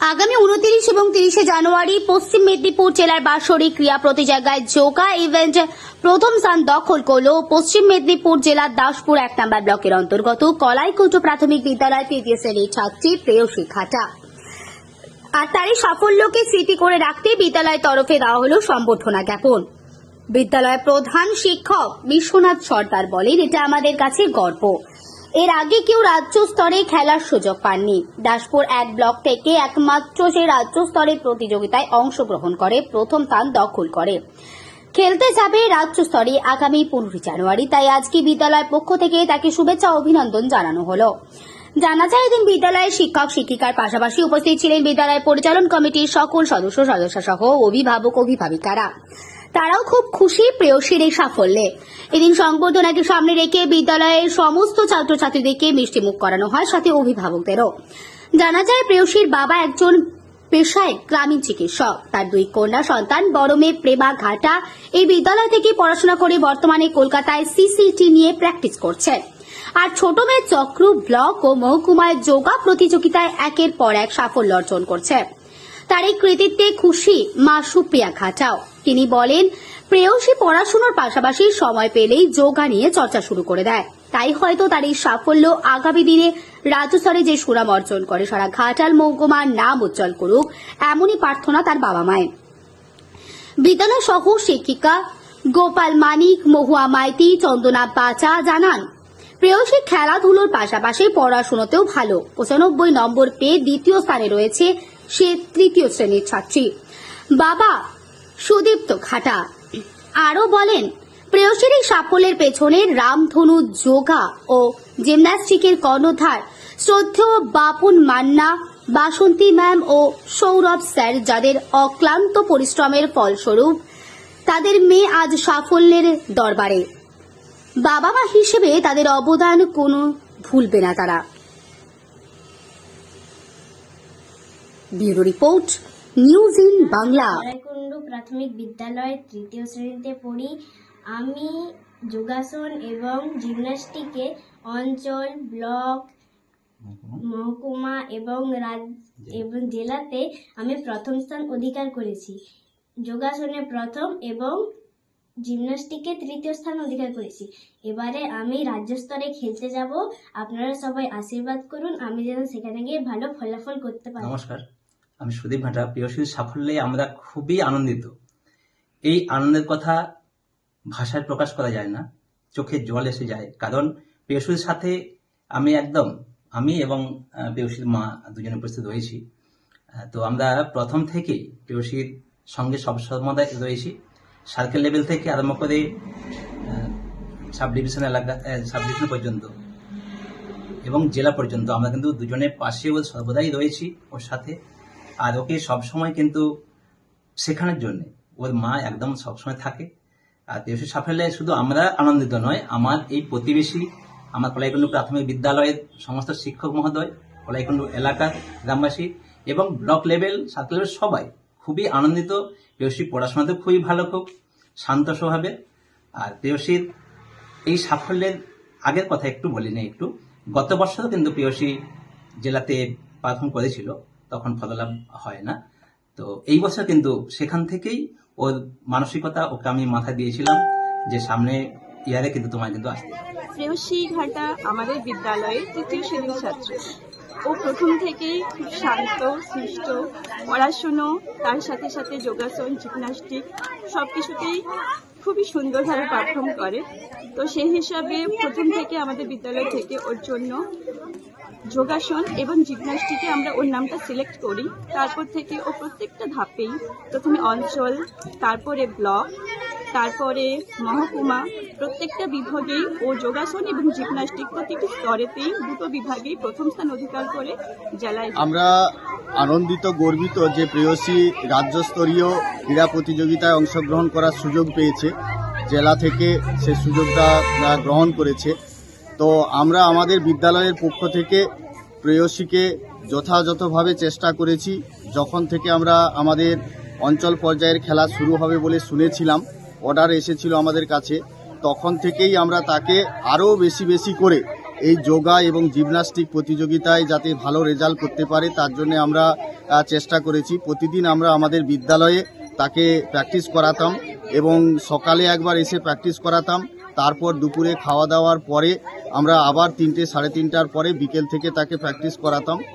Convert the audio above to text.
আগামী উনত্রিশ এবং তিরিশে জানুয়ারি পশ্চিম মেদিনীপুর জেলার বাৎসরিক ক্রিয়া প্রতিযোগিতায় যোগা ইভেন্ট প্রথম স্থান দখল করল পশ্চিম মেদিনীপুর জেলার দাসপুর এক নম্বর ব্লকের অন্তর্গত কলাইকুটো প্রাথমিক বিদ্যালয় তৃতীয় শ্রেণির ছাত্রী প্রেয়সী খাটা। আর তারই সাফল্যকে স্মৃতি করে রাখতে বিদ্যালয়ের তরফে দেওয়া হল সম্বর্ধনা জ্ঞাপন। বিদ্যালয়ের প্রধান শিক্ষক বিশ্বনাথ সর্দার বলেন, এটা আমাদের কাছে গর্ব। এর আগে কেউ রাজ্য স্তরে খেলার সুযোগ পাননি। দাসপুর এক ব্লক থেকে একমাত্র সে রাজ্য স্তরের প্রতিযোগিতায় অংশগ্রহণ করে, প্রথম স্থান দখল করে। খেলতে যাবে রাজ্য স্তরে আগামী পনেরোই জানুয়ারি, তাই আজকে বিদ্যালয়ের পক্ষ থেকে তাকে শুভেচ্ছা অভিনন্দন জানানো হলো। জানা যায়, এদিন বিদ্যালয়ের শিক্ষক, শিক্ষিকার পাশাপাশি উপস্থিত ছিলেন বিদ্যালয়ের পরিচালন কমিটির সকল সদস্য সদস্য সহ অভিভাবক, অভিভাবিকারা। তারাও খুব খুশি প্রেয়সীর এই সাফল্যে। এদিন সংবর্ধনাকে সামনে রেখে বিদ্যালয়ের সমস্ত ছাত্রছাত্রীদেরকে মিষ্টি মুখ করানো হয় সাথে অভিভাবকদেরও। জানা যায় প্রেয়সীর বাবা একজন পেশায় গ্রামীণ চিকিৎসক। তার দুই কন্যা সন্তান বড় প্রেমা ঘাটা এই বিদ্যালয় থেকে পড়াশোনা করে বর্তমানে কলকাতায় সিসিটি নিয়ে প্র্যাকটিস করছে আর ছোট মেয়ে চক্র ব্লক ও মহকুমায় যোগা প্রতিযোগিতায় একের পর এক সাফল্য অর্জন করছে। তার এই কৃতিত্বে খুশি মা সুপ্রিয়া ঘাটাও। তিনি বলেন, প্রেয়সী পড়াশোনার পাশাপাশি সময় পেলেই যোগা নিয়ে চর্চা শুরু করে দেয়। তাই হয়তো তার এই সাফল্য আগামী দিনে রাজ্য স্তরে যে সুনাম অর্জন করে, সারা ঘাটাল মহকুমার নাম উজ্জ্বল করুক, এমনই প্রার্থনা তার বাবা মায়ের। বিদ্যালয় সহ শিক্ষিকা গোপাল মানিক, মহুয়া মাইতি, চন্দনা বাচা জানান, প্রেয়সী খেলাধুলোর পাশাপাশি পড়াশোনাতেও ভালো। পঁচানব্বই নম্বর পেয়ে দ্বিতীয় স্থানে রয়েছে সে তৃতীয় শ্রেণির ছাত্রী। বাবা সুদীপ্ত খাটা। আরও বলেন, প্রেয়সীর এই সাফল্যের পেছনে রামধনু যোগা ও জিমন্যাস্টিকের কর্ণধার শ্রদ্ধেয় বাপুন মান্না, বাসন্তী ম্যাম ও সৌরভ স্যার যাদের অক্লান্ত পরিশ্রমের ফলস্বরূপ তাদের মেয়ে আজ সাফল্যের দরবারে। বাবা মা হিসেবে তাদের অবদান কোনো ভুলবে না তারা। Bureau report news in Bangla Raykundu প্রাথমিক বিদ্যালয়ের তৃতীয় শ্রেণীতে পড়ি আমি যোগাসন এবং জিমন্যাস্টিকে অঞ্চল ব্লক মহকুমা এবং রাজ এবং জেলাতে আমি প্রথম স্থান অধিকার করেছি যোগাসনে প্রথম এবং জিমন্যাস্টিকে তৃতীয় স্থান অধিকার করেছি এবারে আমি রাজ্য স্তরে খেলতে যাব আপনারা সবাই আশীর্বাদ করুন আমি যেন সেখানে গিয়ে ভালো ফলাফল করতে পারি নমস্কার আমি সুদীপ ভাটা প্রিয়শীর সাফল্যে আমরা খুবই আনন্দিত। এই আনন্দের কথা ভাষায় প্রকাশ করা যায় না, চোখে জল এসে যায়। কারণ প্রিয়শীর সাথে আমি একদম, আমি এবং প্রিয়সীর মা দুজনে উপস্থিত রয়েছি। তো আমরা প্রথম থেকেই প্রিয়সীর সঙ্গে সব সময় রয়েছি। সার্কেল লেভেল থেকে আরম্ভ করে সাব ডিভিশন এলাকা সাব ডিভিশন পর্যন্ত এবং জেলা পর্যন্ত আমরা কিন্তু দুজনের পাশে ও সর্বদাই রয়েছি ওর সাথে। আর ওকে সবসময় কিন্তু শেখানোর জন্য। ওর মা একদম সবসময় থাকে। আর দেশের সাফল্যে শুধু আমরা আনন্দিত নয়, আমার এই প্রতিবেশী, আমার কলাইকুণ্ডু প্রাথমিক বিদ্যালয়ের সমস্ত শিক্ষক মহোদয়, কলাইকুণ্ডু এলাকার গ্রামবাসী এবং ব্লক লেভেল, সার্কেল লেভেল সবাই খুবই আনন্দিত। প্রেয়সী পড়াশোনাতে খুবই ভালো খুব শান্ত স্বভাবের আর প্রেয়সীর এই সাফল্যের আগের কথা একটু বলি নেই একটু। গত বছরও কিন্তু প্রিয়সী জেলাতে পারফর্ম করেছিল তখন ফললাভ হয় না। তো এই বছর কিন্তু সেখান থেকেই ওর মানসিকতা ওকে আমি মাথা দিয়েছিলাম যে সামনে ইয়ারে কিন্তু তোমার কিন্তু আসতে। প্রেয়সী ঘাটা আমাদের বিদ্যালয়ের তৃতীয় শ্রেণির ছাত্র। ও প্রথম থেকেই খুব শান্ত, সৃষ্ট, পড়াশুনো, তার সাথে সাথে যোগাসন, জিমনাস্টিক সব কিছুতেই খুবই সুন্দরভাবে পারফর্ম করে। তো সেই হিসাবে প্রথম থেকে আমাদের বিদ্যালয় থেকে ওর জন্য যোগাসন এবং জিমনাস্টিকে আমরা ওর নামটা সিলেক্ট করি। তারপর থেকে ও প্রত্যেকটা ধাপেই প্রথমে অঞ্চল, তারপরে ব্লক, তারপরে মহকুমা, প্রত্যেকটা বিভাগেই ও যোগাসন এবং জিমনাস্টিক প্রত্যেকটি স্তরেতেই দুটো বিভাগেই প্রথম স্থান অধিকার করে জেলায় আমরা আনন্দিত, গর্বিত যে প্রেয়সী রাজ্যস্তরীয় ক্রীড়া প্রতিযোগিতায় অংশগ্রহণ করার সুযোগ পেয়েছে। জেলা থেকে সে সুযোগটা গ্রহণ করেছে। তো আমরা আমাদের বিদ্যালয়ের পক্ষ থেকে প্রেয়সীকে যথাযথভাবে চেষ্টা করেছি। যখন থেকে আমরা আমাদের অঞ্চল পর্যায়ের খেলা শুরু হবে বলে শুনেছিলাম অর্ডার এসেছিল আমাদের কাছে, তখন থেকেই আমরা তাকে আরও বেশি বেশি করে এই যোগা এবং জিমনাস্টিক প্রতিযোগিতায় যাতে ভালো রেজাল্ট করতে পারে, তার জন্য আমরা চেষ্টা করেছি। প্রতিদিন আমরা আমাদের বিদ্যালয়ে তাকে প্র্যাকটিস করাতাম এবং সকালে একবার এসে প্র্যাকটিস করাতাম। তারপর দুপুরে খাওয়া দাওয়ার পরে আমরা আবার তিনটে, সাড়ে তিনটার পরে বিকেল থেকে তাকে প্র্যাকটিস করাতাম।